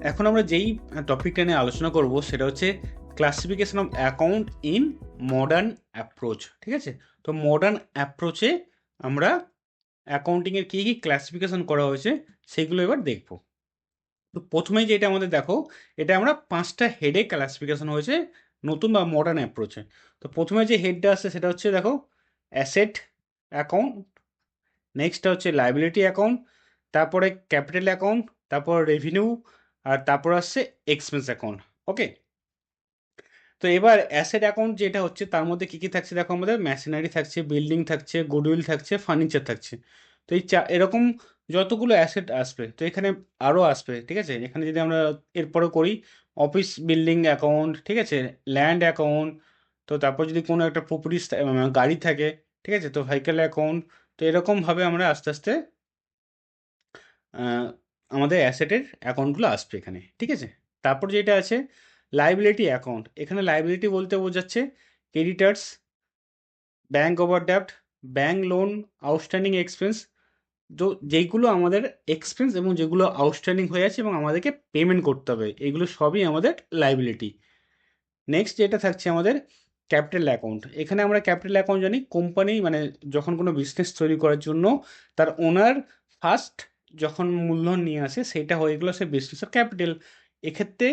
এখন আমরা যেই টপিকটা নিয়ে আলোচনা করব সেটা হচ্ছে classification of account in modern approach ঠিক আছে? তো মডার্ন অ্যাপ্রোচে আমরা অ্যাকাউন্টিংয়ের কী কী ক্লাসিফিকেশন করা হয়েছে সেগুলো এবার দেখব। তো প্রথমেই যেটা আমাদের দেখো, এটা আমরা পাঁচটা হেডে ক্লাসিফিকেশন হয়েছে নতুন বা মডার্ন অ্যাপ্রোচে তো প্রথমে যে হেডটা আসছে সেটা হচ্ছে দেখো অ্যাসেট অ্যাকাউন্ট নেক্সটটা হচ্ছে লাইবিলিটি অ্যাকাউন্ট তারপরে ক্যাপিটাল অ্যাকাউন্ট তারপর রেভিনিউ আর তারপর আসছে এক্সপেন্স অ্যাকাউন্ট ওকে তো এবার অ্যাসেট অ্যাকাউন্ট যেটা হচ্ছে, তার মধ্যে কী কী থাকছে? দেখো আমাদের মেশিনারি থাকছে বিল্ডিং থাকছে গুডউইল থাকছে ফার্নিচার থাকছে। তো এই চা, এরকম যতগুলো অ্যাসেট আসবে, তো এখানে আরও আসবে, ঠিক আছে? এখানে যদি আমরা এরপরে করি অফিস বিল্ডিং অ্যাকাউন্ট ঠিক আছে? ল্যান্ড অ্যাকাউন্ট তো তারপর যদি কোনো একটা প্রপার্টিস গাড়ি থাকে, ঠিক আছে? তো ভেহিকেল অ্যাকাউন্ট তো এরকমভাবে আমরা আস্তে আস্তে আমাদের অ্যাসেটের অ্যাকাউন্টগুলো আসবে এখানে, ঠিক আছে? তারপর যেটা আছে লাইবিলিটি অ্যাকাউন্ট এখানে লাইবিলিটি বলতে বোঝাচ্ছে creditors bank over overdraft bank loan outstanding expense যেইগুলো আমাদের এক্সপেন্স এবং যেগুলো আউটস্ট্যান্ডিং হয়ে আছে এবং আমাদেরকে পেমেন্ট করতে হবে, এগুলো সবই আমাদের লাইবিলিটি নেক্সট যেটা থাকছে আমাদের ক্যাপিটাল অ্যাকাউন্ট এখানে আমরা ক্যাপিটাল অ্যাকাউন্ট জানি কোম্পানি মানে যখন কোনো বিজনেস তৈরি করার জন্য তার ওনার ফার্স্ট যখন মূলধন নিয়ে আসে, সেটা হয়ে গেলো সে বিজনেসের ক্যাপিটাল এক্ষেত্রে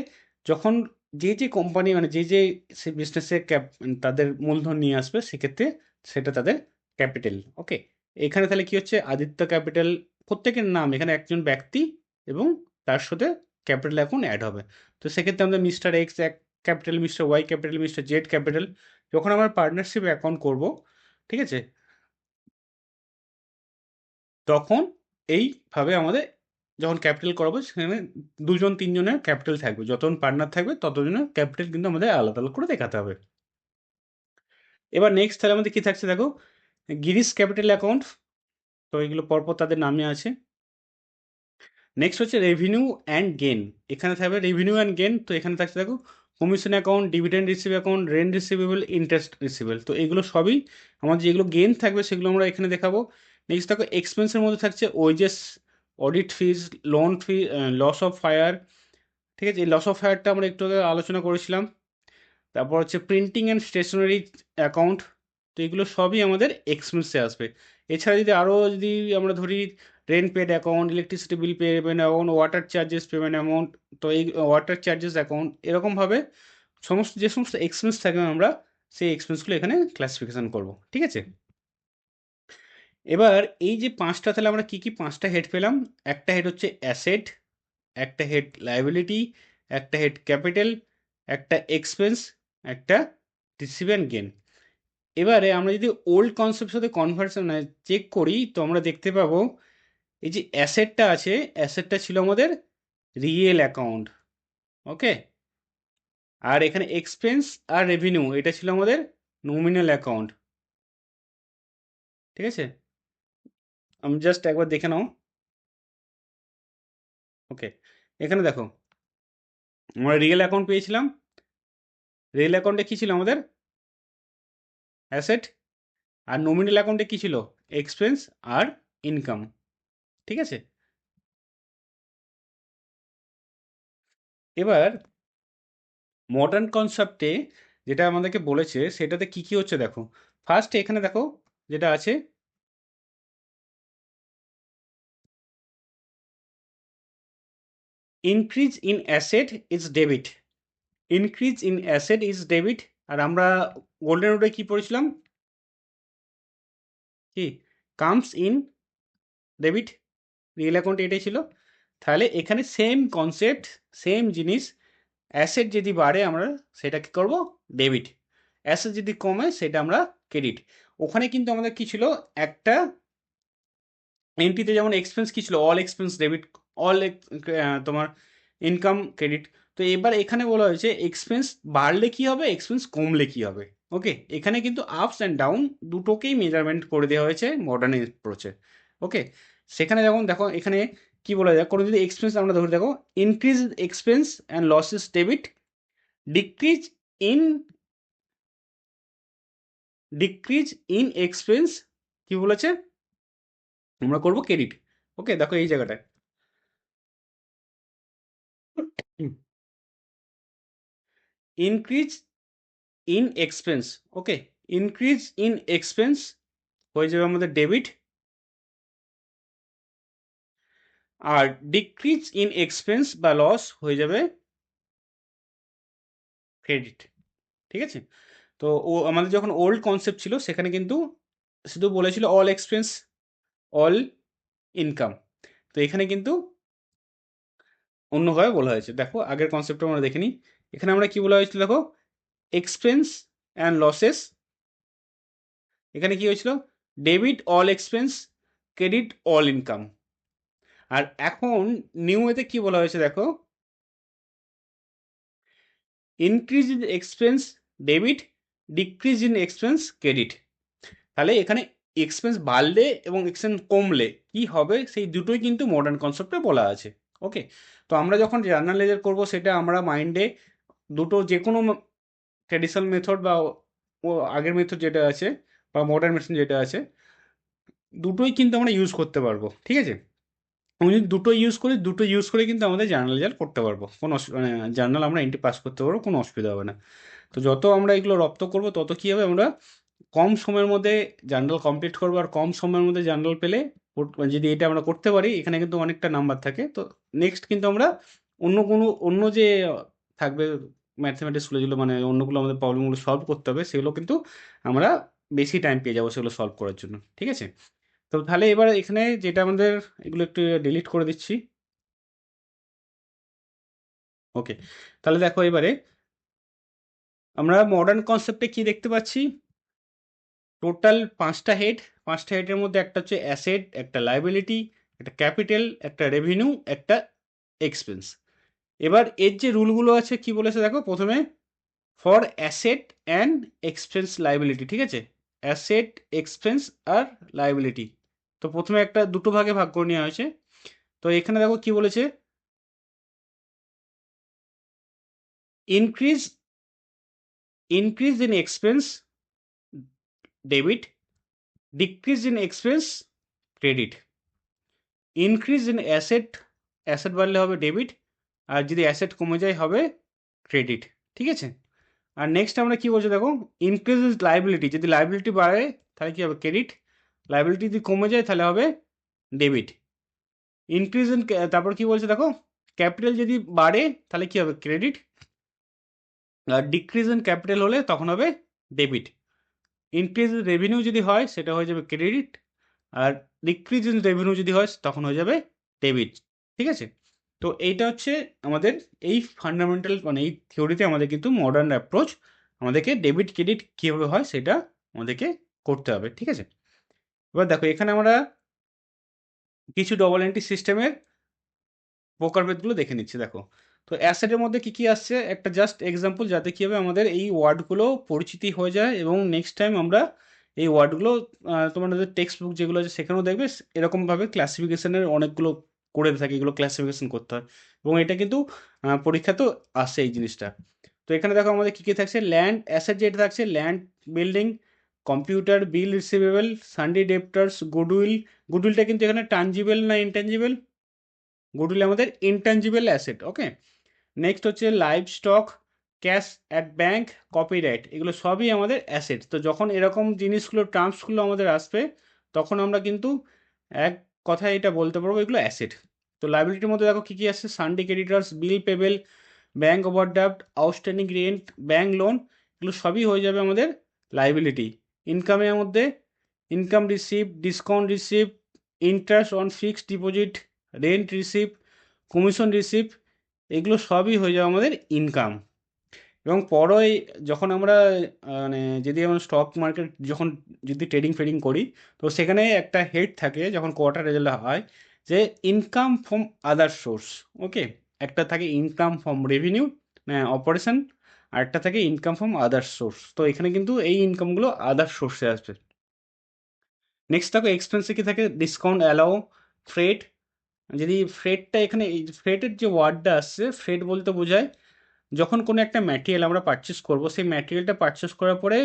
যখন যে যে কোম্পানি মানে যে যে সে বিজনেসে ক্যাপ তাদের মূলধন নিয়ে আসবে, সেক্ষেত্রে সেটা তাদের ক্যাপিটাল ওকে এখানে তাহলে কি হচ্ছে? আদিত্য ক্যাপিটাল প্রত্যেকের নাম, এখানে একজন ব্যক্তি এবং তার সাথে ক্যাপিটাল এখন অ্যাড হবে। তো সেক্ষেত্রে আমাদের মিস্টার এক্স এক capital mister Y capital mister Z capital যখন আমরা পার্টনারশিপ অ্যাকাউন্ট করব, ঠিক আছে? তখন এইভাবে আমাদের যখন ক্যাপিটাল করাবো, সেখানে দুজন, তিনজনের ক্যাপিটাল থাকবে। যতজন পার্টনার থাকবে, ততজনের ক্যাপিটাল কিন্তু আমাদের আলাদা আলাদা করে দেখাতে হবে। এবার নেক্সট তাহলে আমাদের কি থাকছে দেখো? গিরিশ ক্যাপিটাল অ্যাকাউন্ট তো এগুলো পরপর তাদের নামে আছে। নেক্সট হচ্ছে রেভিনিউ অ্যান্ড গেন এখানে থাকবে রেভিনিউ অ্যান্ড গেন তো এখানে থাকছে দেখো commission account dividend receive account rent receivable interest receivable তো এগুলো সবই আমাদের যেগুলো গেন থাকবে, সেগুলো আমরা এখানে দেখাবো। নেক্সট দেখো এক্সপেন্সের মধ্যে থাকছে wages audit fees loan fee loss of fire ঠিক আছে? এই লস অফ ফায়ারটা আমরা একটু আগে আলোচনা করেছিলাম। তারপর হচ্ছে প্রিন্টিং অ্যান্ড স্টেশনারি অ্যাকাউন্ট তো এগুলো সবই আমাদের এক্সপেন্সে আসবে। এছাড়া যদি আরও যদি আমরা ধরি rent paid account electricity bill payment account water charges payment amount তো এই ওয়াটার চার্জেস অ্যাকাউন্ট এরকমভাবে সমস্ত যে সমস্ত এক্সপেন্স থাকবে আমরা, সেই এক্সপেন্সগুলো এখানে ক্লাসিফিকেশন করব। ঠিক আছে? এবার এই যে পাঁচটা, তাহলে আমরা কি কি পাঁচটা হেড পেলাম? একটা হেড হচ্ছে অ্যাসেট একটা হেড লাইবিলিটি একটা হেড ক্যাপিটাল একটা এক্সপেন্স একটা অ্যান্ড গেন এবারে আমরা যদি ওল্ড কনসেপ্ট সাথে কনভার্সন চেক করি, তো আমরা দেখতে পাবো, এই যে অ্যাসেটটা আছে অ্যাসেটটা ছিল আমাদের রিয়েল অ্যাকাউন্ট ওকে আর এখানে এক্সপেন্স আর রেভিনিউ এটা ছিল আমাদের নমিনাল অ্যাকাউন্ট ঠিক আছে? আমি জাস্ট একবার দেখে নাও। ওকে এখানে দেখো। আমরা রিয়েল অ্যাকাউন্ট পেয়েছিলাম। রিয়েল অ্যাকাউন্টে কী ছিল আমাদের? অ্যাসেট আর নমিনাল অ্যাকাউন্টে কী ছিল? এক্সপেন্স আর ইনকাম ঠিক আছে? এবার মডার্ন কনসেপ্টে যেটা আমাদেরকে বলেছে, সেটাতে কি কি হচ্ছে দেখো। ফার্স্ট এখানে দেখো যেটা আছে increase in asset is debit increase in asset is debit আর আমরা গোল্ডেন রোডে কি পড়েছিলাম? কি? Comes in debit real account এটাই ছিল। তাহলে এখানে সেম কনসেপ্ট সেম জিনিস অ্যাসেট যদি বাড়ে আমরা সেটা কি করব? ডেবিট অ্যাসেট যদি কমে সেটা আমরা ক্রেডিট ওখানে কিন্তু আমাদের কি ছিল? একটা এন্ট্রিতে যেমন এক্সপেন্স কি ছিল? অল এক্সপেন্স ডেবিট অল তোমার ইনকাম ক্রেডিট তো এবার এখানে বলা হয়েছে এক্সপেন্স বাড়লে কি হবে? এক্সপেন্স কমলে কি হবে? ওকে এখানে কিন্তু আপস অ্যান্ড ডাউন দুটোকেই মেজারমেন্ট করে দেওয়া হয়েছে মডার্ন অ্যাপ্রোচে ওকে সেখানে যেমন দেখো, এখানে কি বলা যায়? কোনো যদি এক্সপেন্স আমরা ধরে দেখো increase expense and losses debit decrease in decrease in expense কি বলেছে? আমরা করব ক্রেডিট ওকে দেখো এই জায়গাটায়। Increase in expense okay increase in expense হয়ে যাবে আমাদের ডেবিট আর ডিক্রিজ ইন এক্সপেন্স বা লস হয়ে যাবে ক্রেডিট ঠিক আছে? তো ও আমাদের যখন ওল্ড কনসেপ্ট ছিল, সেখানে কিন্তু শুধু বলেছিল অল এক্সপেন্স অল ইনকাম তো এখানে কিন্তু অন্যভাবে বলা হয়েছে। দেখো, আগের কনসেপ্টটা আমরা দেখে নিই। এখানে আমরা কি বলা হয়েছিল দেখো? এক্সপেন্স অ্যান্ড লসেস এখানে কি হয়েছিল? Debit all expense credit all income আর এখন নিউ এতে কি বলা হয়েছে দেখো? Increase in expense debit decrease in expense credit তাহলে এখানে এক্সপেন্স বাড়লে এবং এক্সপেন্স কমলে কি হবে? সেই দুটোই কিন্তু মডার্ন কনসেপ্টে বলা আছে। ওকে তো আমরা যখন জার্নাল লেজার করব, সেটা আমরা মাইন্ডে দুটো যে কোনো ট্র্যাডিশনাল মেথড বা ও আগের মেথড যেটা আছে বা মডার্ন মেশিন যেটা আছে, দুটোই কিন্তু আমরা ইউজ করতে পারব, ঠিক আছে? আমি যদি দুটো ইউজ করি দুটো ইউজ করে কিন্তু আমাদের জার্নাল রেজাল্ট করতে পারব, কোনো মানে জার্নাল আমরা এন্ট্রি পাস করতে পারব, কোনো অসুবিধা হবে না। তো যত আমরা এগুলো রপ্ত করব, তত কী হবে, আমরা কম সময়ের মধ্যে জার্নাল কমপ্লিট করব, আর কম সময়ের মধ্যে জার্নাল পেলে যদি এটা আমরা করতে পারি, এখানে কিন্তু অনেকটা নাম্বার থাকে। তো নেক্সট কিন্তু আমরা অন্য কোনো, অন্য যে থাকবে ম্যাথমেটিক্সগুলো যেগুলো মানে অন্যগুলো আমাদের প্রবলেমগুলো সলভ করতে হবে, সেগুলো কিন্তু আমরা বেশি টাইম পেয়ে যাব সেগুলো সলভ করার জন্য, ঠিক আছে? তো তাহলে এবার এখানে যেটা আমাদের এগুলো একটু ডিলিট করে দিচ্ছি। ওকে তাহলে দেখো এবারে আমরা মডার্ন কনসেপ্টে কি দেখতে পাচ্ছি? টোটাল পাঁচটা হেড পাঁচটা হেডের মধ্যে একটা হচ্ছে অ্যাসেট একটা লাইবিলিটি একটা ক্যাপিটাল একটা রেভিনিউ একটা এক্সপেন্স এবার এর যে রুলগুলো আছে, কি বলেছে দেখো? প্রথমে for asset and expense liability ঠিক আছে? অ্যাসেট এক্সপেন্স আর লাইবিলিটি তো প্রথমে একটা দুটো ভাগে ভাগ করে নেওয়া হয়েছে। তো এখানে দেখো কি বলেছে? Increase increase in expense debit decrease in expense credit increase in asset asset বাড়লে হবে ডেবিট আর যদি অ্যাসেট কমে যায় হবে ক্রেডিট ঠিক আছে? আর নেক্সট আমরা কি বলছি দেখো? ইনক্রিজ লাইবিলিটি যদি লাইবিলিটি বাড়ে, তাহলে কী হবে ক্রেডিট লাইবিলিটি যদি কমে যায়, তাহলে হবে ডেবিট ইনক্রিজ ইন তারপর কী বলছে দেখো? ক্যাপিটাল যদি বাড়ে, তাহলে কী হবে ক্রেডিট আর ডিক্রিজ ইন ক্যাপিটাল হলে তখন হবে ডেবিট ইনক্রিজ ইন রেভিনিউ যদি হয়, সেটা হয়ে যাবে ক্রেডিট আর ডিক্রিজ ইন রেভিনিউ যদি হয়, তখন হয়ে যাবে ডেবিট ঠিক আছে? তো এইটা হচ্ছে আমাদের এই ফান্ডামেন্টাল মানে এই থিওরিতে আমাদের কিন্তু মডার্ন অ্যাপ্রোচ আমাদেরকে ডেবিট ক্রেডিট কীভাবে হয় সেটা আমাদেরকে করতে হবে, ঠিক আছে? এবার দেখো, এখানে আমরা কিছু ডবল এন্ট্রি সিস্টেমের প্রকারভেদগুলো দেখে নিচ্ছি, দেখো। তো অ্যাসেটের মধ্যে কী কী আসছে? একটা জাস্ট এক্সাম্পল যাতে কী হবে আমাদের এই ওয়ার্ডগুলো পরিচিতি হয়ে যায় এবং নেক্সট টাইম আমরা এই ওয়ার্ডগুলো তোমাদের টেক্সট বুক যেগুলো আছে সেখানেও দেখবে, এরকমভাবে ক্লাসিফিকেশনের অনেকগুলো করে থাকে, এগুলো ক্লাসিফিকেশন করতে হয়। এবং এটা কিন্তু পরীক্ষা তো আসে এই জিনিসটা। তো এখানে দেখো আমাদের কী কী থাকছে? ল্যান্ড অ্যাসেট যেটা থাকছে land building computer bill receivable sundry debtors goodwill গুডউইলটা কিন্তু এখানে টানজিবল না ইনটেনজিবল গুডউইল আমাদের ইনটেনজিবল অ্যাসেট ওকে নেক্সট হচ্ছে livestock cash at bank copyright এগুলো সবই আমাদের অ্যাসেট তো যখন এরকম জিনিসগুলো টার্মসগুলো আমাদের আসবে, তখন আমরা কিন্তু এক কথায় এটা বলতে পারব, এগুলো অ্যাসেট তো লাইবিলিটির মধ্যে দেখো কী কী আছে? Sundry creditors bill payable bank overdraft outstanding rent bank loan এগুলো সবই হয়ে যাবে আমাদের লাইবিলিটি ইনকামের মধ্যে income receive discount receive interest on fixed deposit rent receive commission receive এগুলো সবই হয়ে যাবে আমাদের ইনকাম এবং পরে যখন আমরা মানে যদি আমরা স্টক মার্কেট যখন যদি ট্রেডিং ফ্রেডিং করি, তো সেখানে একটা হেড থাকে যখন কোয়ার্টার রেজাল্ট হয় যে income from other source okay একটা থাকে ইনকাম ফ্রম রেভিনিউ অপারেশন আরেকটা থাকে ইনকাম ফ্রম আদার সোর্স তো এখানে কিন্তু এই ইনকামগুলো আদার সোর্সে আসবে। নেক্সট দেখো এক্সপেন্সে কি থাকে? ডিসকাউন্ট অ্যালাউ ফ্রেড যদি ফ্রেডটা এখানে ফ্রেডের যে ওয়ার্ডটা আসছে ফ্রেড বলতে বোঝায় যখন কোনো একটা ম্যাটেরিয়াল আমরা পারচেস করব, সেই ম্যাটেরিয়ালটা পারচেস করার পরে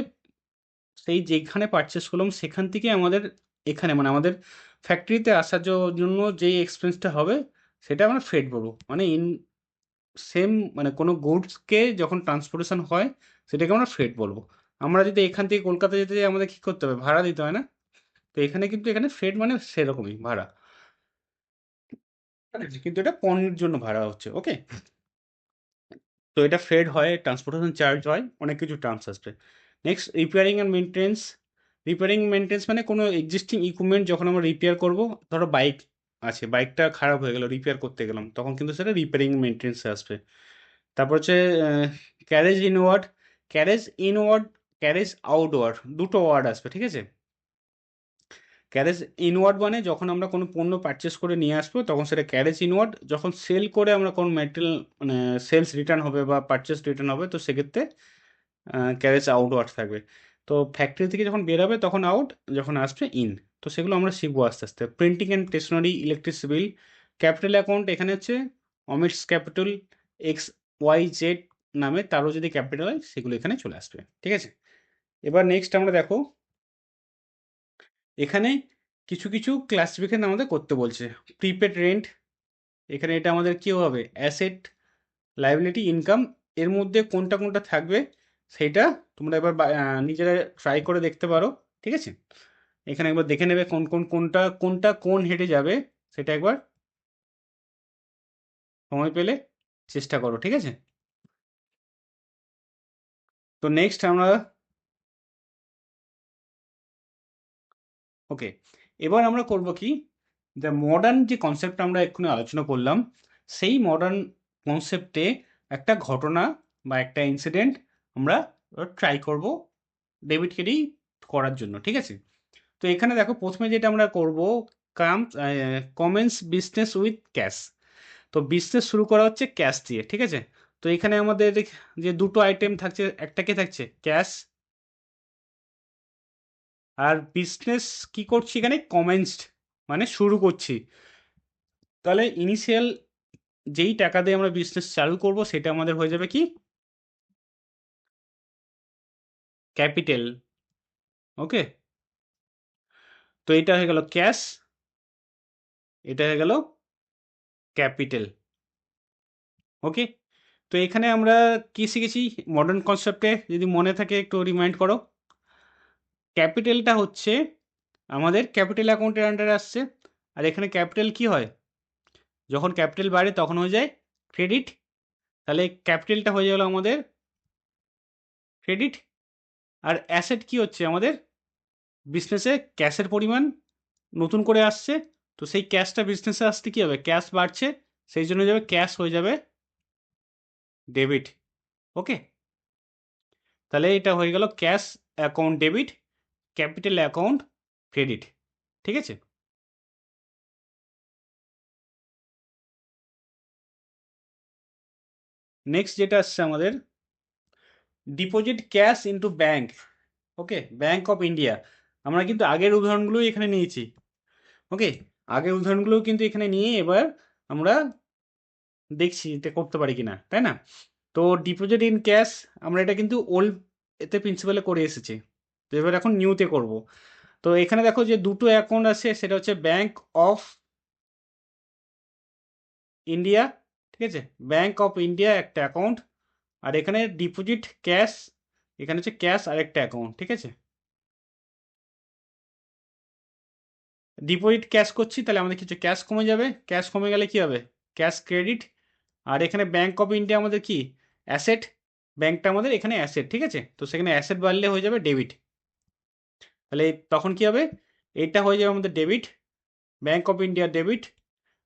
সেই যেখানে পারচেস করলাম, সেখান থেকে আমাদের এখানে মানে আমাদের ফ্যাক্টরিতে আসার জন্য যেই এক্সপেন্সটা হবে, সেটা আমরা ফ্রেড বলব মানে ইন সেম মানে কোনো গুডসকে যখন ট্রান্সপোর্টেশন হয়, সেটাকে আমরা ফ্রেট বলব। আমরা যদি এখান থেকে কলকাতা যেতে যাই, আমাদের কী করতে হবে? ভাড়া দিতে হয় না? তো এখানে কিন্তু, এখানে ফ্রেট মানে সেরকমই ভাড়া। কিন্তু এটা পণ্যের জন্য ভাড়া হচ্ছে ওকে তো এটা ফ্রেড হয় ট্রান্সপোর্টেশন চার্জ হয়, অনেক কিছু টার্মস আসবে। Next repairing and maintenance repairing maintenance মানে কোনো এক্সিস্টিং ইকুইপমেন্ট যখন আমরা রিপেয়ার করব, ধরো বাইক আছে বাইকটা খারাপ হয়ে গেল রিপেয়ার করতে গেলাম, তখন কিন্তু সেটা রিপেয়ারিং মেনটেন্সে আসবে। তারপর হচ্ছে carriage inward carriage inward carriage outward দুটো ওয়ার্ড আসবে, ঠিক আছে? ক্যারেজ ইনওয়ার্ড মানে যখন আমরা কোনো পণ্য পারচেস করে নিয়ে আসব, তখন সেটা ক্যারেজ ইনওয়ার্ড যখন সেল করে আমরা কোনো ম্যাটেরিয়াল মানে সেলস রিটার্ন হবে বা পারচেস রিটার্ন হবে, তো সেক্ষেত্রে ক্যারেজ আউটওয়ার্ড থাকবে। তো ফ্যাক্টরি থেকে যখন বেরোবে, তখন আউট যখন আসবে ইন তো সেগুলো আমরা শিখব আস্তে আস্তে। Printing and stationery electricity capital account এখানে হচ্ছে Amit's capital X Y Z নামে তারও যদি ক্যাপিটাল হয়, সেগুলো এখানে চলে আসবে। ঠিক আছে? এবার নেক্সট আমরা দেখো এখানে কিছু কিছু ক্লাসিফিকেশন আমাদের করতে বলছে। প্রিপেড রেন্ট এখানে এটা আমাদের কী হবে? অ্যাসেট লাইবিলিটি ইনকাম এর মধ্যে কোনটা কোনটা থাকবে সেইটা তোমরা এবার নিজেরা ট্রাই করে দেখতে পারো, ঠিক আছে? এখানে একবার দেখে নেবে কোন কোন, কোনটা কোনটা কোন হেঁটে যাবে সেটা একবার সময় পেলে চেষ্টা করো, ঠিক আছে? তো নেক্সট আমরা ওকে এবার আমরা করব কি? দ্য মডার্ন যে কনসেপ্ট আমরা এক্ষুনি আলোচনা করলাম, সেই মডার্ন কনসেপ্টে একটা ঘটনা বা একটা ইনসিডেন্ট আমরা ট্রাই করব ডেবিট কেডি করার জন্য, ঠিক আছে? তো এখানে দেখো, প্রথমে যেটা আমরা করব com commence business with cash তো বিজনেস শুরু করা হচ্ছে ক্যাশ দিয়ে, ঠিক আছে? তো এখানে আমাদের যে দুটো আইটেম থাকছে একটা কে থাকছে ক্যাশ আর বিজনেস কি করছি এখানে? কমেন্সড মানে শুরু করছি। তাহলে ইনিশিয়াল যেই টাকা দিয়ে আমরা বিজনেস চালু করব সেটা আমাদের হয়ে যাবে কি? ক্যাপিটাল ওকে তো এটা হয়ে গেল ক্যাশ এটা হয়ে গেল ক্যাপিটাল ওকে তো এখানে আমরা কি শিখেছি? মডার্ন কনসেপ্টে যদি মনে থাকে একটু রিমাইন্ড করো। ক্যাপিটালটা হচ্ছে আমাদের ক্যাপিটাল অ্যাকাউন্টের আন্ডারে আসছে। আর এখানে ক্যাপিটাল কি হয়? যখন ক্যাপিটাল বাড়ে তখন হয়ে যায় ক্রেডিট তাহলে ক্যাপিটালটা হয়ে গেল আমাদের ক্রেডিট আর অ্যাসেট কি হচ্ছে? আমাদের বিজনেসে ক্যাশের পরিমাণ নতুন করে আসছে। তো সেই ক্যাশটা বিজনেসে আসতে কী হবে? ক্যাশ বাড়ছে, সেই জন্য যাবে ক্যাশ হয়ে যাবে ডেবিট ওকে তাহলে এটা হয়ে গেল cash account debit capital account credit, ঠিক আছে? নেক্সট যেটা আসছে আমাদের deposit cash into bank okay bank of India আমরা কিন্তু আগের উদাহরণগুলোই এখানে নিয়েছি ওকে আগের উদাহরণগুলোও কিন্তু এখানে নিয়ে এবার আমরা দেখছি এটা করতে পারি কিনা, তাই না? তো ডিপোজিট ইন ক্যাশ আমরা এটা কিন্তু ওল্ড এতে প্রিন্সিপালে করে এসেছি। তো এবার এখন নিউতে করব। তো এখানে দেখো যে দুটো অ্যাকাউন্ট আছে, সেটা হচ্ছে ব্যাঙ্ক অফ ইন্ডিয়া ঠিক আছে? ব্যাঙ্ক অফ ইন্ডিয়া একটা অ্যাকাউন্ট আর এখানে ডিপোজিট ক্যাশ এখানে হচ্ছে ক্যাশ আর একটা অ্যাকাউন্ট ঠিক আছে? ডিপোজিট ক্যাশ করছি, তাহলে আমাদের কিছু ক্যাশ কমে যাবে। ক্যাশ কমে গেলে কি হবে? ক্যাশ ক্রেডিট আর এখানে ব্যাঙ্ক অফ ইন্ডিয়া আমাদের কি? অ্যাসেট ব্যাঙ্কটা আমাদের এখানে অ্যাসেট ঠিক আছে? তো সেখানে অ্যাসেট বাড়লে হয়ে যাবে ডেবিট তাহলে তখন কি হবে? এটা হয়ে যাবে আমাদের debit bank of India debit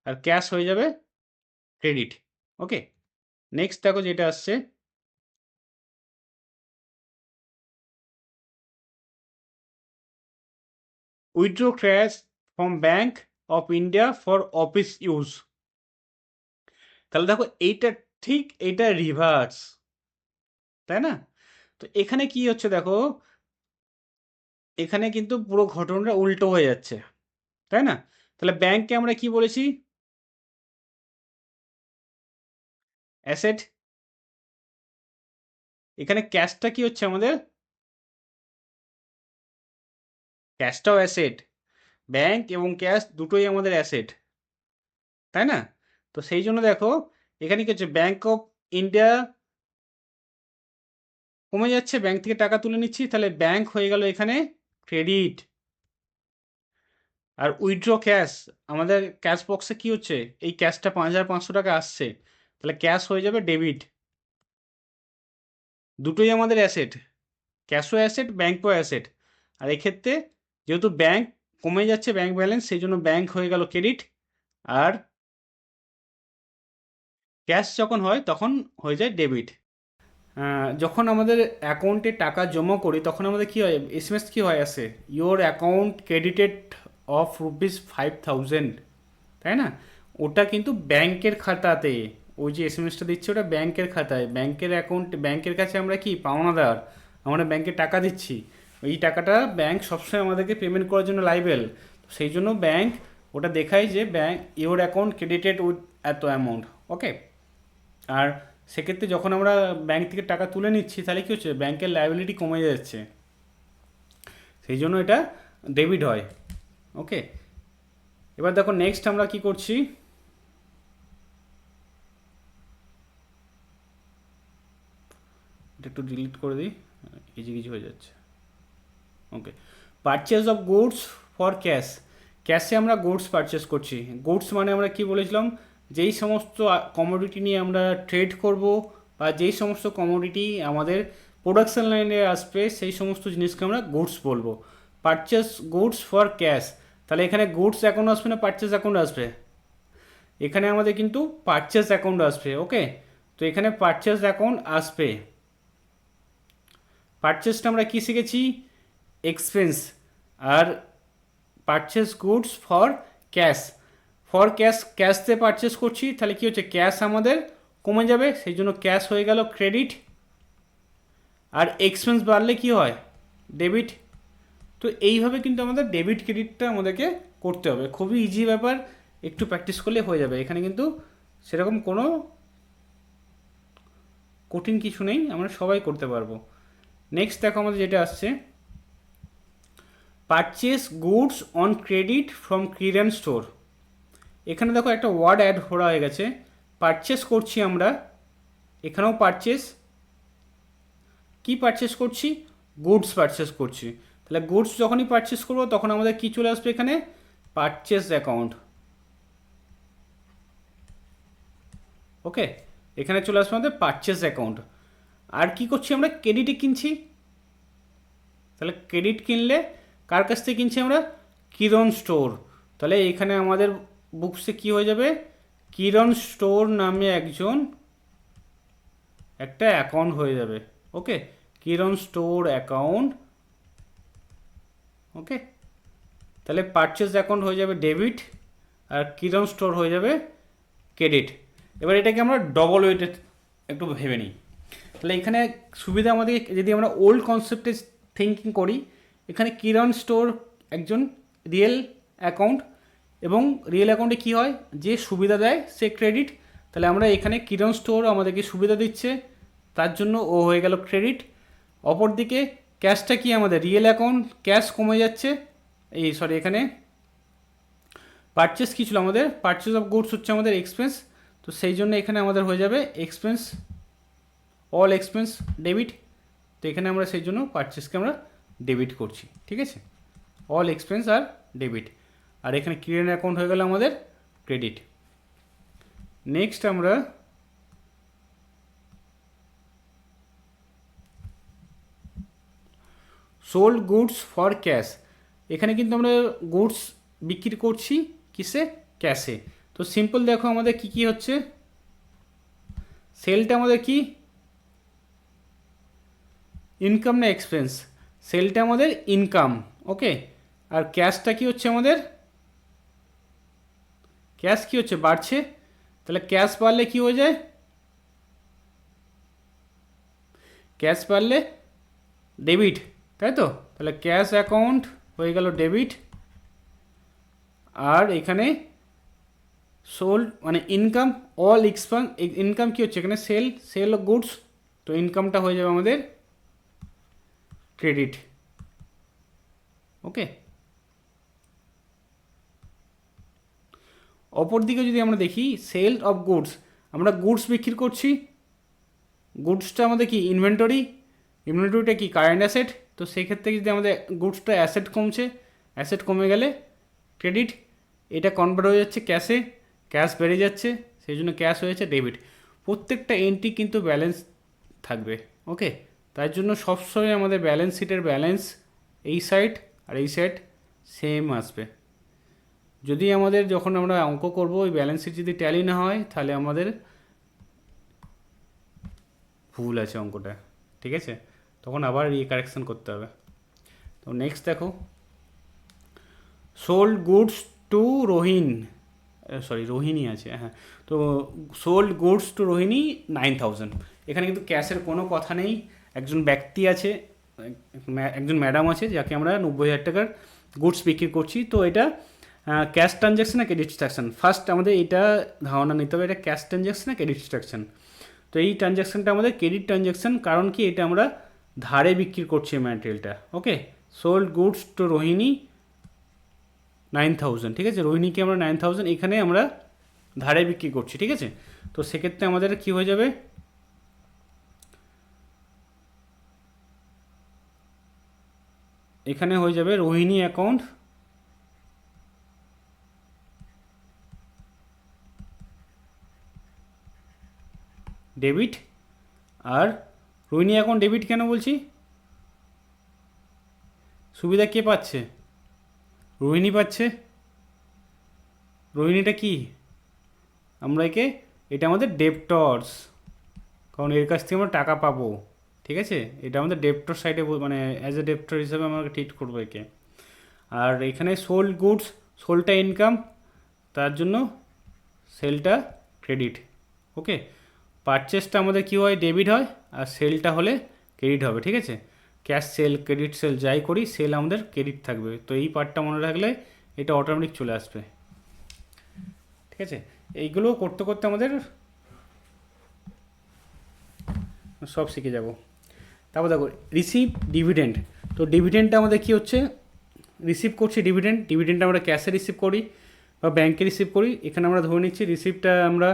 R cash হয়ে যাবে ক্রেডিট ওকে নেক্সট দেখো যেটা আসছে। Withdraw cash from bank of India for office use তাহলে দেখো এইটা ঠিক এইটা রিভার্স তাই না? তো এখানে কি হচ্ছে দেখো? এখানে কিন্তু পুরো ঘটনাটা উল্টো হয়ে যাচ্ছে, তাই না? তাহলে ব্যাংককে আমরা কি বলেছি? অ্যাসেট এখানে ক্যাশটা কি হচ্ছে আমাদের? ক্যাশটাও অ্যাসেট ব্যাংক এবং ক্যাশ দুটোই আমাদের অ্যাসেট তাই না? তো সেই জন্য দেখো, এখানে কি হচ্ছে? ব্যাংক অফ ইন্ডিয়া কমে যাচ্ছে ব্যাংক থেকে টাকা তুলে নিচ্ছি, তাহলে ব্যাংক হয়ে গেল এখানে ক্রেডিট আর উইথড্র ক্যাশ, আমাদের ক্যাশ বক্সে কি হচ্ছে? এই ক্যাশটা পাঁচ হাজার পাঁচশো টাকা আসছে। তাহলে ক্যাশ হয়ে যাবে ডেবিট। দুটোই আমাদের অ্যাসেট। ক্যাশও অ্যাসেট ব্যাঙ্কও অ্যাসেট। আর এক্ষেত্রে যেহেতু ব্যাঙ্ক কমে যাচ্ছে ব্যাঙ্ক ব্যালেন্স, সেই জন্য ব্যাঙ্ক হয়ে গেল ক্রেডিট। আর ক্যাশ যখন হয়, তখন হয়ে যায় ডেবিট। যখন আমাদের অ্যাকাউন্টে টাকা জমা করি, তখন আমাদের কী হয়? এস এম এস কী হয়? আসে your account credited of rupees five thousand তাই না? ওটা কিন্তু ব্যাংকের খাতাতে, ওই যে এস এম এসটা দিচ্ছে, ওটা ব্যাংকের খাতায়। ব্যাংকের অ্যাকাউন্ট ব্যাংকের কাছে আমরা কি? পাওনাদার আমরা ব্যাংকে টাকা দিচ্ছি। এই টাকাটা ব্যাংক সবসময় আমাদেরকে পেমেন্ট করার জন্য লাইবেল সেই জন্য ব্যাংক ওটা দেখায় যে bank your account credited with এত অ্যামাউন্ট ওকে আর সেক্ষেত্রে যখন আমরা ব্যাংক থেকে টাকা তুলে নিচ্ছি, তাহলে কী হচ্ছে? ব্যাংকের লাইবিলিটি কমে যাচ্ছে। সেই জন্য এটা ডেবিট হয়। ওকে এবার দেখো নেক্সট আমরা কি করছি? একটু ডিলিট করে দিই। ইজি কিছু হয়ে যাচ্ছে। Okay purchase of goods for cash ক্যাশে আমরা গুডস পারচেস করছি। গুডস মানে আমরা কি বলেছিলাম? যেই সমস্ত কমোডিটি নিয়ে আমরা ট্রেড করব বা যেই সমস্ত কমোডিটি আমাদের প্রোডাকশন লাইনে আসবে, সেই সমস্ত জিনিসকে আমরা গুডস বলব। পারচেস গুডস ফর ক্যাশ তাহলে এখানে গুডস অ্যাকাউন্ট আসবে না পারচেস অ্যাকাউন্ট আসবে? এখানে আমাদের কিন্তু পারচেস অ্যাকাউন্ট আসবে ওকে তো এখানে পারচেস অ্যাকাউন্ট আসবে। পারচেসটা আমরা কী শিখেছি? Expense R purchase goods for cash for cash cash দিয়ে পারচেস করছি, তাহলে কী হচ্ছে? ক্যাশ আমাদের কমে যাবে, সেই জন্য ক্যাশ হয়ে গেল ক্রেডিট আর এক্সপেন্স বাড়লে কি হয়? ডেবিট তো এইভাবে কিন্তু আমাদের ডেবিট ক্রেডিটটা আমাদেরকে করতে হবে। খুবই ইজি ব্যাপার, একটু প্র্যাকটিস করলে হয়ে যাবে। এখানে কিন্তু সেরকম কোনো কঠিন কিছু নেই, আমরা সবাই করতে পারব। নেক্সট দেখো আমাদের যেটা আসছে। Purchase goods on credit from clearance store এখানে দেখো একটা ওয়ার্ড অ্যাড করা হয়ে গেছে। পারচেস করছি আমরা। এখানেও পারচেস কি পারচেস করছি? গুডস পারচেস করছি। তাহলে গুডস যখনই পারচেস করব, তখন আমাদের কি চলে আসবে এখানে? পারচেস অ্যাকাউন্ট ওকে এখানে চলে আসবে আমাদের পারচেস অ্যাকাউন্ট আর কি করছি আমরা? ক্রেডিটে কিনছি। তাহলে ক্রেডিট কিনলে কার কাছ থেকে কিনছি আমরা? কিরণ স্টোর তাহলে এখানে আমাদের বুকসে কি হয়ে যাবে? কিরণ স্টোর নামে একজন একটা অ্যাকাউন্ট হয়ে যাবে। Okay? Kiran store account. Okay? তাহলে পারচেস অ্যাকাউন্ট হয়ে যাবে ডেবিট আর কিরণ স্টোর হয়ে যাবে ক্রেডিট এবার এটাকে আমরা ডবল ওয়েটে একটু ভেবে নিই। তাহলে এখানে সুবিধা আমাদের যদি আমরা ওল্ড কনসেপ্টে থিঙ্কিং করি, এখানে কিরণ স্টোর একজন রিয়েল অ্যাকাউন্ট এবং রিয়েল অ্যাকাউন্টে কী হয়? যে সুবিধা দেয় সে ক্রেডিট তাহলে আমরা এখানে কিরণ স্টোর আমাদেরকে সুবিধা দিচ্ছে, তার জন্য ও হয়ে গেল ক্রেডিট অপরদিকে ক্যাশটা কি আমাদের? রিয়েল অ্যাকাউন্ট ক্যাশ কমে যাচ্ছে। এই সরি এখানে পারচেস কী ছিল আমাদের? পারচেস অফ গুডস হচ্ছে আমাদের এক্সপেন্স তো সেই জন্য এখানে আমাদের হয়ে যাবে এক্সপেন্স অল এক্সপেন্স ডেবিট তো এখানে আমরা সেই জন্য পারচেসকে আমরা ডেবিট করছি, ঠিক আছে? অল এক্সপেন্স আর ডেবিট আর এখানে ক্লিয়ার অ্যাকাউন্ট হয়ে গেল আমাদের ক্রেডিট নেক্সট আমরা সোল্ড গুডস ফর ক্যাশ এখানে কিন্তু আমরা গুডস বিক্রি করছি কিসে? ক্যাশে তো সিম্পল দেখো আমাদের কি কি হচ্ছে। সেলটা আমাদের কি? ইনকাম না এক্সপেন্স সেলটা আমাদের ইনকাম ওকে আর ক্যাশটা কি হচ্ছে আমাদের? ক্যাশ কি হচ্ছে? বাড়ছে? তাহলে ক্যাশ বাড়লে কি হয়ে যায়? ক্যাশ বাড়লে ডেবিট, তাই তো? তাহলে ক্যাশ অ্যাকাউন্ট হয়ে গেল ডেবিট। আর এখানে সোল মানে ইনকাম, অল এক্সপান ইনকাম কী হচ্ছে? এখানে সেল সেল অফ গুডস, তো ইনকামটা হয়ে যাবে আমাদের ক্রেডিট। ওকে? অপরদিকে যদি আমরা দেখি সেল অফ গুডস আমরা গুডস বিক্রি করছি। গুডসটা আমাদের কি? ইনভেন্টরি ইনভেন্টরিটা কি? কারেন্ট অ্যাসেট তো সেক্ষেত্রে যদি আমাদের গুডসটা অ্যাসেট কমছে অ্যাসেট কমে গেলে ক্রেডিট এটা কনভার্ট হয়ে যাচ্ছে ক্যাশে ক্যাশ বেড়ে যাচ্ছে, সেই জন্য ক্যাশ হয়েছে ডেবিট প্রত্যেকটা এন্ট্রি কিন্তু ব্যালেন্স থাকবে ওকে তার জন্য সবসময় আমাদের ব্যালেন্স শিটের ব্যালেন্স এই সাইড আর এই সাইড সেম আসবে। যদি আমাদের যখন আমরা অঙ্ক করব, ওই ব্যালেন্স শিট যদি ট্যালি না হয়, তাহলে আমাদের ভুল আছে অঙ্কটা। ঠিক আছে? তখন আবার রিকারেকশন করতে হবে। তো নেক্সট দেখো। Sold goods to Rohin sorry Rohini আছে হ্যাঁ। তো sold goods to Rohini nine thousand এখানে কিন্তু ক্যাশের কোনো কথা নেই। একজন ব্যক্তি আছে একজন ম্যাডাম আছে, যাকে আমরা নব্বই হাজার টাকার গুডস বিক্রি করছি। তো এটা ক্যাশ ট্রানজ্যাকশন না ক্রেডিট ট্রানজ্যাকশন ফার্স্ট আমাদের এটা ধারণা নিতে হবে, এটা ক্যাশ ট্রানজ্যাকশন না ক্রেডিট ট্রানজ্যাকশন তো এই ট্রানজ্যাকশনটা আমাদের ক্রেডিট ট্রানজ্যাকশন কারণ কি এটা আমরা ধারে বিক্রি করছি ম্যাটেরিয়ালটা okay sold goods to Rohini nine thousand ঠিক আছে? রোহিণীকে আমরা নাইন থাউজেন্ড এখানে আমরা ধারে বিক্রি করছি, ঠিক আছে? তো সেক্ষেত্রে আমাদের কি হয়ে যাবে? এখানে হয়ে যাবে রোহিণী অ্যাকাউন্ট ডেবিট আর রোহিণী অ্যাকাউন্ট ডেবিট কেন বলছি? সুবিধা কে পাচ্ছে? রোহিণী পাচ্ছে। রোহিণীটা কি? আমরা একে, এটা আমাদের ডেপ্টর্স কারণ এর কাছ থেকে আমরা টাকা পাবো, ঠিক আছে? এটা আমাদের ডেপ্টর সাইডে মানে অ্যাজ এ ডেপ্টর হিসাবে আমরা ট্রিট করব একে। আর এখানে সোল্ড গুডস সোলটা ইনকাম তার জন্য সেলটা ক্রেডিট ওকে পারচেসটা আমাদের কী হয়? ডেবিট হয় আর সেলটা হলে ক্রেডিট হবে, ঠিক আছে? ক্যাশ সেল ক্রেডিট সেল যাই করি সেল আমাদের ক্রেডিট থাকবে। তো এই পার্টটা মনে রাখলে এটা অটোমেটিক চলে আসবে। ঠিক আছে? এইগুলো করতে করতে আমাদের সব শিখে যাব। তারপর দেখো রিসিভ ডিভিডেন্ড তো ডিভিডেন্ডটা আমাদের কী হচ্ছে? রিসিভ করছি ডিভিডেন্ড ডিভিডেন্ডটা আমরা ক্যাশে রিসিভ করি বা ব্যাংকে রিসিভ করি। এখানে আমরা ধরে নিচ্ছি রিসিভটা আমরা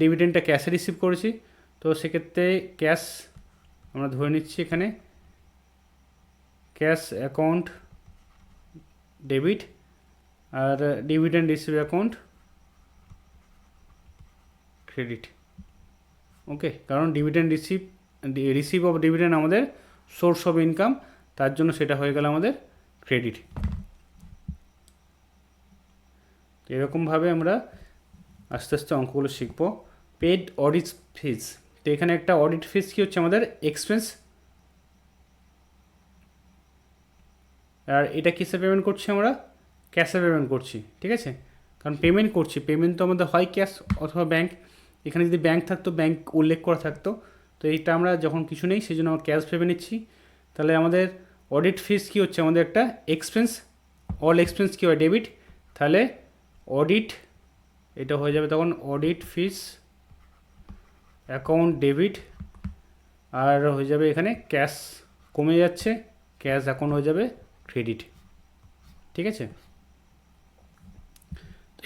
ডিভিডেন্ডটা ক্যাশে রিসিভ করেছি। তো সেক্ষেত্রে ক্যাশ আমরা ধরে নিচ্ছি এখানে। ক্যাশ অ্যাকাউন্ট ডেবিট আর dividend receive account credit okay কারণ dividend receive receive of dividend আমাদের সোর্স অফ ইনকাম তার জন্য সেটা হয়ে গেল আমাদের ক্রেডিট এরকমভাবে আমরা আস্তে আস্তে অঙ্কগুলো শিখব। পেড অডিট ফিজ তো এখানে একটা অডিট ফিজ কী হচ্ছে আমাদের? এক্সপেন্স আর এটা কিসে পেমেন্ট করছি আমরা? ক্যাশে পেমেন্ট করছি, ঠিক আছে? কারণ পেমেন্ট করছি। পেমেন্ট তো আমাদের হয় ক্যাশ অথবা ব্যাংক এখানে যদি ব্যাংক থাকতো ব্যাংক উল্লেখ করা থাকতো। তো এইটা আমরা যখন কিছু নেই, সেই জন্য আমরা ক্যাশ ভেবে নিচ্ছি। তাহলে আমাদের অডিট ফিস কী হচ্ছে? আমাদের একটা এক্সপেন্স অল এক্সপেন্স কী হয়? ডেবিট তাহলে অডিট এটা হয়ে যাবে তখন অডিট ফিস অ্যাকাউন্ট ডেবিট আর হয়ে যাবে এখানে ক্যাশ কমে যাচ্ছে ক্যাশ অ্যাকাউন্ট হয়ে যাবে ক্রেডিট ঠিক আছে?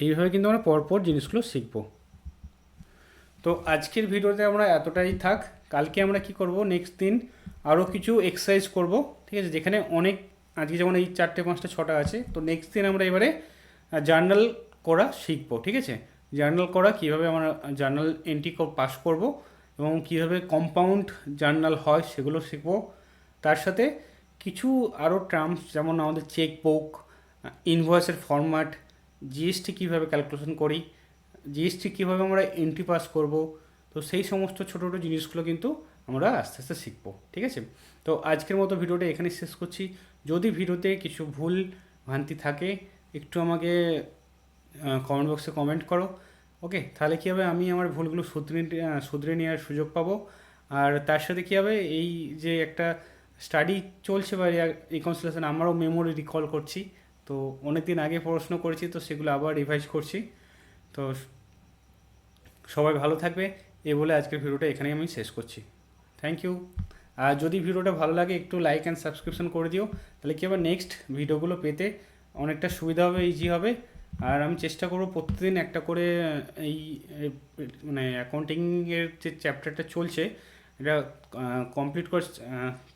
এইভাবে কিন্তু আমরা পরপর জিনিসগুলো শিখব। তো আজকের ভিডিওতে আমরা এতটাই থাক। কালকে আমরা কি করব? নেক্সট দিন আরও কিছু এক্সারসাইজ করব। ঠিক আছে? যেখানে অনেক, আজকে যেমন এই চারটে, পাঁচটা, ছটা আছে। তো নেক্সট দিন আমরা এবারে জার্নাল করা শিখব, ঠিক আছে? জার্নাল করা, কীভাবে আমরা জার্নাল এন্ট্রি পাস করব এবং কীভাবে কম্পাউন্ড জার্নাল হয় সেগুলো শিখব। তার সাথে কিছু আরও টার্মস যেমন আমাদের চেক বুক ইনভয়েসের ফরম্যাট জিএসটি কীভাবে ক্যালকুলেশন করি জিএসটি কীভাবে আমরা এন্ট্রি পাস করব, তো সেই সমস্ত ছোটো ছোটো জিনিসগুলো কিন্তু আমরা আস্তে আস্তে শিখব, ঠিক আছে? তো আজকের মতো ভিডিওটা এখানে শেষ করছি। যদি ভিডিওতে কিছু ভুল ভ্রান্তি থাকে, একটু আমাকে কমেন্ট বক্সে কমেন্ট করো। ওকে তাহলে কী হবে? আমি আমার ভুলগুলো শুধরে শুধরে নেওয়ার সুযোগ পাবো। আর তার সাথে কী হবে? এই যে একটা স্টাডি চলছে বা রিকনসিলেশন আমারও মেমোরি রিকল করছি। তো অনেক দিন আগে পড়াশুনো করেছি, তো সেগুলো আবার রিভাইজ করছি। তো সবাই ভালো থাকবে। এ বলে আজকের ভিডিওটা এখানেই আমি শেষ করছি। থ্যাংক ইউ আর যদি ভিডিওটা ভালো লাগে, একটু লাইক অ্যান্ড সাবস্ক্রিপশন করে দিও। তাহলে কি আবার নেক্সট ভিডিওগুলো পেতে অনেকটা সুবিধা হবে ইজি হবে। আর আমি চেষ্টা করব প্রতিদিন একটা করে এই মানে অ্যাকাউন্টিংয়ের যে চ্যাপ্টারটা চলছে, এটা কমপ্লিট করার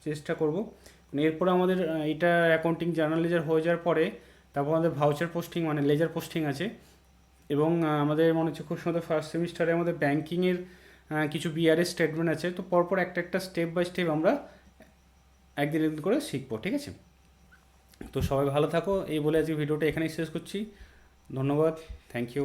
চেষ্টা করব। মানে এরপরে আমাদের এটা অ্যাকাউন্টিং জার্নাল লেজার হয়ে যাওয়ার পরে, তারপর আমাদের ভাউচার পোস্টিং মানে লেজার পোস্টিং আছে। এবং আমাদের মনে হচ্ছে খুব সুন্দর ফার্স্ট সেমিস্টারে আমাদের ব্যাঙ্কিংয়ের কিছু বিআরএস স্টেটমেন্ট আছে। তো পরপর একটা একটা স্টেপ বাই স্টেপ আমরা একদিন একদিন করে শিখব, ঠিক আছে? তো সবাই ভালো থাকো। এই বলে আজকে ভিডিওটা এখানেই শেষ করছি। ধন্যবাদ থ্যাংক ইউ